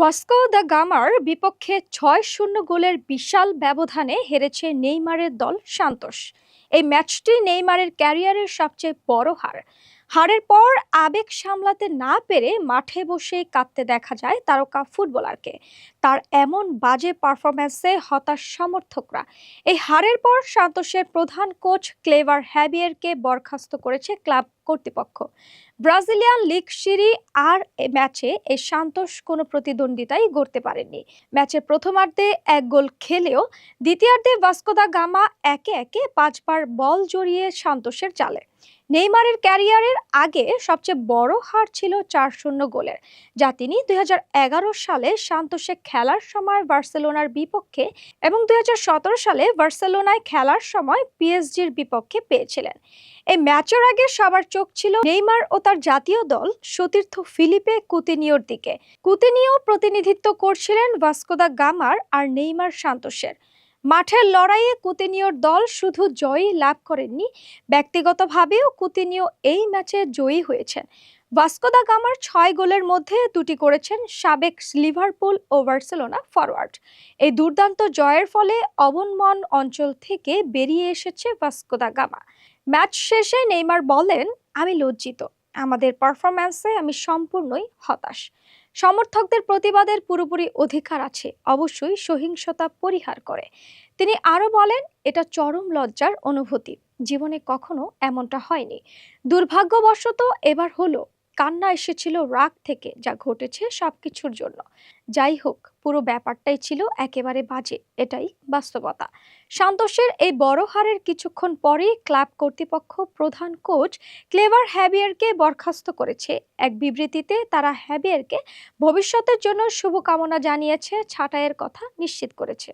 Vasco the গামার বিপক্ষে ছয় শূন্য গোলের বিশাল ব্যবধানে হেরেছে নেইমারের দল সান্তোস। এই ম্যাচটি নেইমারের ক্যারিয়ারের সবচেয়ে বড় হার। হারের পর আবেগ সামলাতে না পেরে মাঠে বসে কাঁদতে দেখা যায় তারকা ফুটবলারকে। তার এমন বাজে পারফরম্যান্সে হতাশ সমর্থকরা। এই হারের পর সান্তোসের প্রধান কোচ ক্লেভার হ্যাবিয়ারকে বরখাস্ত করেছে ক্লাব কর্তৃপক্ষ। ব্রাজিলিয়ান লিগ সিরি আর ম্যাচে এই সান্তোস কোনো প্রতিদ্বন্দ্বিতাই গড়তে পারেননি। ম্যাচের প্রথমার্ধে এক গোল খেলেও দ্বিতীয়ার্ধে ভাস্কোদা গামা একে একে পাঁচবার বল জড়িয়ে সান্তোসের জালে নেইমারের ক্যারিয়ারের আগে সবচেয়ে বড় হার ছিল চার শূন্য গোলের, যা তিনি দুই হাজার এগারো সালে সান্তোসে খেলার সময় বার্সেলোনার বিপক্ষে এবং দুই হাজার সতেরো সালে বার্সেলোনায় খেলার সময় পিএসজির বিপক্ষে পেয়েছিলেন। এই ম্যাচের আগে সবার চোখ ছিল নেইমার ও তার জাতীয় দল সতীর্থ ফিলিপে কুতিনিওর দিকে। কুতিনিও প্রতিনিধিত্ব করছিলেন ভাস্কোদা গামার আর নেইমার সান্তোসের মাঠের লড়াইয়ে কুতিনিওর দল শুধু জয়ই লাভ করেননি, ব্যক্তিগতভাবেও কুতিনিও এই ম্যাচে জয়ী হয়েছেন। ভাস্কোদা গামার ছয় গোলের মধ্যে দুটি করেছেন সাবেক লিভারপুল ও বার্সেলোনা ফরওয়ার্ড এই দুর্দান্ত জয়ের ফলে অবনমন অঞ্চল থেকে বেরিয়ে এসেছে ভাস্কোদা গামা। ম্যাচ শেষে নেইমার বলেন, আমি লজ্জিত। আমাদের পারফরম্যান্সে আমি সম্পূর্ণই হতাশ। সমর্থকদের প্রতিবাদের পুরোপুরি অধিকার আছে, অবশ্যই সহিংসতা পরিহার করে। তিনি আরও বলেন, এটা চরম লজ্জার অনুভূতি। জীবনে কখনো এমনটা হয়নি। দুর্ভাগ্যবশত এবার হলো। কান্না এসেছিল রাগ থেকে যা ঘটেছে সব কিছুর জন্য। যাই হোক, পুরো ব্যাপারটাই ছিল একেবারে বাজে, এটাই বাস্তবতা। সান্তোষের এই বড় হারের কিছুক্ষণ পরেই ক্লাব কর্তৃপক্ষ প্রধান কোচ ক্লেভার হ্যাবিয়ারকে বরখাস্ত করেছে। এক বিবৃতিতে তারা হ্যাবিয়ারকে ভবিষ্যতের জন্য শুভকামনা জানিয়েছে, ছাঁটাইয়ের কথা নিশ্চিত করেছে।